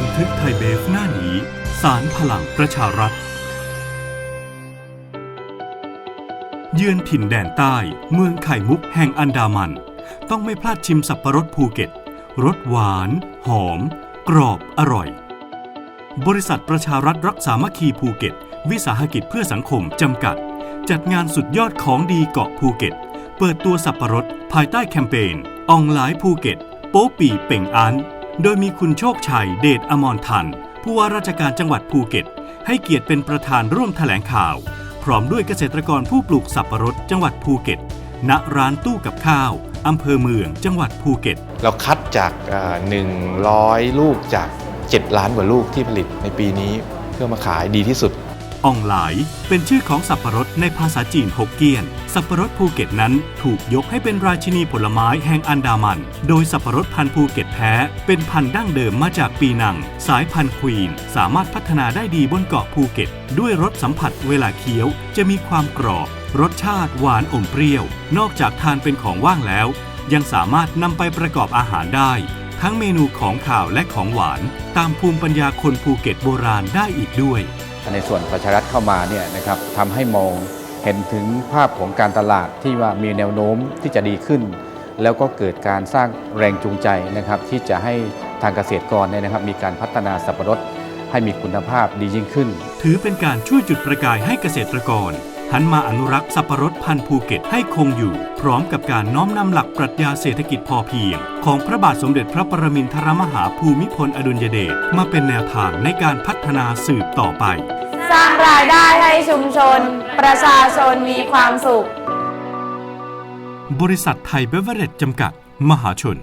บันทึกไทยเบฟหน้านี้ สารพลังประชารัฐ เยือนถิ่นแดนใต้ เมืองไข่มุกแห่งอันดามัน ต้องไม่พลาดชิมสับปะรดภูเก็ตรสหวาน หอม กรอบอร่อย บริษัทประชารัฐรักษามัคคีภูเก็ต วิสาหกิจเพื่อสังคมจำกัด จัดงานสุดยอดของดีเกาะภูเก็ต เปิดตัวสับปะรดภายใต้แคมเปญอองไลน์ภูเก็ต โป๊ปีเป่งอัน โดยมีคุณโชคชัยเดชอมรทันผู้ว่าราชการจังหวัดภูเก็ต ให้เกียรติเป็นประธานร่วมแถลงข่าว พร้อมด้วยเกษตรกรผู้ปลูกสับปะรดจังหวัดภูเก็ต ณร้านตู้กับข้าวอำเภอเมืองจังหวัดภูเก็ต เราคัดจากเอ่อ100 ลูกจาก 7 ล้านกว่าลูกที่ผลิตในปีนี้ เพื่อมาขายดีที่สุด อองหลายเป็นชื่อของสับปะรดในภาษาจีนฮกเกี้ยน สับปะรดภูเก็ตนั้นถูกยกให้เป็นราชินีผลไม้แห่งอันดามัน โดยสับปะรดพันธุ์ภูเก็ตแท้ เป็นพันธุ์ดั้งเดิมมาจากปีนัง สายพันธุ์ควีน สามารถพัฒนาได้ดีบนเกาะภูเก็ต ด้วยรสสัมผัสเวลาเคี้ยว จะมีความกรอบ รสชาติหวานอมเปรี้ยว นอกจากทานเป็นของว่างแล้ว ยังสามารถนำไปประกอบอาหารได้ ทั้งเมนูของข่าวและของหวาน ตามภูมิปัญญาคนภูเก็ตโบราณได้อีกด้วย ในส่วนประชารัฐเข้ามาเนี่ยนะครับทำให้มองเห็นถึงภาพของการตลาดที่ว่ามีแนวโน้มที่จะดีขึ้น แล้วก็เกิดการสร้างแรงจูงใจนะครับที่จะให้ทางเกษตรกรเนี่ยนะครับมีการพัฒนาสับปะรดให้มีคุณภาพดียิ่งขึ้น ถือเป็นการช่วยจุดประกายให้เกษตรกร หันมาอนุรักษ์สับปะรดพันธุ์ภูเก็ตให้คงอยู่ พร้อมกับการน้อมนำหลักปรัชญาเศรษฐกิจพอเพียง ของพระบาทสมเด็จพระปรมินทรมหาภูมิพลอดุลยเดชมาเป็นแนวทางในการพัฒนาสืบต่อไป สร้างรายได้ให้ชุมชน ประชาชนมีความสุข บริษัทไทยเบเวอเรจจำกัด มหาชน